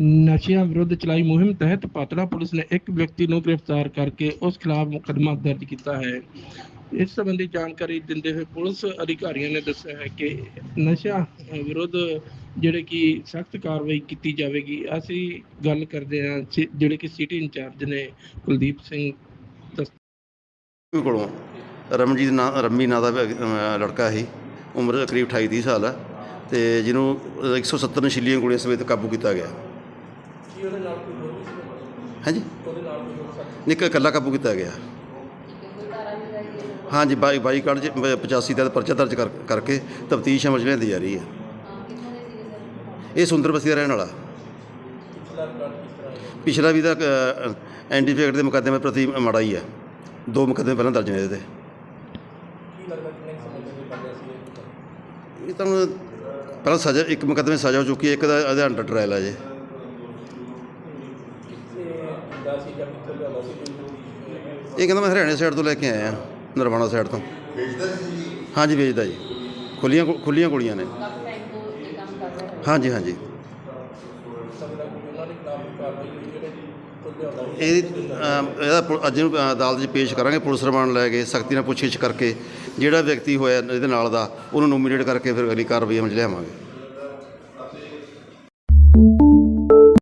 ਨਸ਼ਿਆਂ ਵਿਰੁੱਧ ਚਲਾਈ ਮੁਹਿੰਮ ਤਹਿਤ ਪਾਤੜਾ ਪੁਲਿਸ ਨੇ ਇੱਕ ਵਿਅਕਤੀ ਨੂੰ ਗ੍ਰਿਫਤਾਰ ਕਰਕੇ ਉਸ ਖਿਲਾਫ ਮੁਕੱਦਮਾ ਦਰਜ ਕੀਤਾ ਹੈ। ਇਸ ਸੰਬੰਧੀ ਜਾਣਕਾਰੀ ਦਿੰਦੇ ਹੋਏ ਪੁਲਿਸ ਅਧਿਕਾਰੀਆਂ ਨੇ ਦੱਸਿਆ ਹੈ ਕਿ ਨਸ਼ਾ ਵਿਰੁੱਧ ਜਿਹੜੇ ਕਿ ਸਖਤ ਕਾਰਵਾਈ ਕੀਤੀ ਜਾਵੇਗੀ। ਅਸੀਂ ਗੱਲ ਕਰਦੇ ਹਾਂ ਸਿ- ਜਿਹੜੇ ਕਿ ਸਿਟੀ ਇੰਚਾਰਜ ਨੇ ਕੁਲਦੀਪ ਸਿੰਘ ਦੱਸ ਵੀ ਕੋਲੋਂ। ਰਮਨਜੀਤ ਨਾਂ ਰੰਮੀ ਨਾਂ ਦਾ ਵੀ, ਅਹ, ਲੜਕਾ ਸੀ। ਉਮਰ ਕਰੀਬ 28 30 ਸਾਲ ਹੈ ਤੇ ਜਿਹਨੂੰ 170 ਨਸ਼ੀਲੀਆਂ ਗੋਲੀਆਂ ਸਮੇਤ ਕਾਬੂ ਕੀਤਾ ਗਿਆ। ਹਾਂਜੀ? ਨਿੱਕ ਇਕੱਲਾ ਕਾਬੂ ਕੀਤਾ ਗਿਆ। ਹਾਂਜੀ ਬਾਈ ਬਾਈ ਕਾਰਡ 'ਚ 85 ਦਾ ਪਰਚਾ ਦਰਜ ਕਰ- ਕਰਕੇ ਤਫਤੀਸ਼ ਅਮਲ 'ਚ ਲਿਆਂਦੀ ਜਾ ਰਹੀ ਹੈ। ਇਹ ਸੁੰਦਰ ਬਸਤੀ ਦਾ ਰਹਿਣ ਵਾਲਾ। ਪਿਛਲਾ ਵੀ ਦਾ ਐਂਟੀਫੇਕਟ ਦੇ ਮੁਕੱਦਮੇ ਪ੍ਰਤੀ ਮਾੜਾ ਹੀ ਹੈ। ਦੋ ਮੁਕੱਦਮੇ ਪਹਿਲਾਂ ਦਰਜ ਨੇ ਇਹਦੇ। ਤੇ ਇਹ ਤਾਂ ਪਹਿਲਾਂ ਸਜ਼ਾ ਇੱਕ ਮੁਕੱਦਮੇ ਸਜ਼ਾ ਹੋ ਚੁੱਕੀ ਹੈ ਇੱਕ ਦਾ ਇਹਦੇ ਅੰਡਰ ਟ੍ਰਾਇਲ ਹੈ ਜੇ ਇਹ ਕਹਿੰਦਾ ਮੈਂ ਹਰਿਆਣੇ ਸਾਈਡ ਤੋਂ ਲੈ ਕੇ ਆਇਆ ਨਰਵਾਣਾ ਸਾਈਡ ਤੋਂ। ਹਾਂਜੀ ਵੇਚਦਾ ਜੀ। ਖੁੱਲੀਆਂ ਖੁੱਲੀਆਂ ਗੋਲੀਆਂ ਨੇ। ਹਾਂਜੀ ਹਾਂਜੀ। ਇਹ ਇਹਦਾ ਅੱਜ ਨੂੰ ਅਦਾਲਤ 'ਚ ਪੇਸ਼ ਕਰਾਂਗੇ ਪੁਲਿਸ ਰਿਮਾਂਡ ਲੈ ਕੇ ਸਖਤੀ ਨਾਲ ਪੁੱਛਗਿੱਛ ਕਰਕੇ ਜਿਹੜਾ ਵਿਅਕਤੀ ਹੋਇਆ ਇਹਦੇ ਨਾਲ ਦਾ ਉਹਨੂੰ ਨੋਮੀਨੇਟ ਕਰਕੇ ਫਿਰ ਅਗਲੀ ਕਾਰਵਾਈ ਅਮਲ 'ਚ ਲਿਆਵਾਂਗੇ।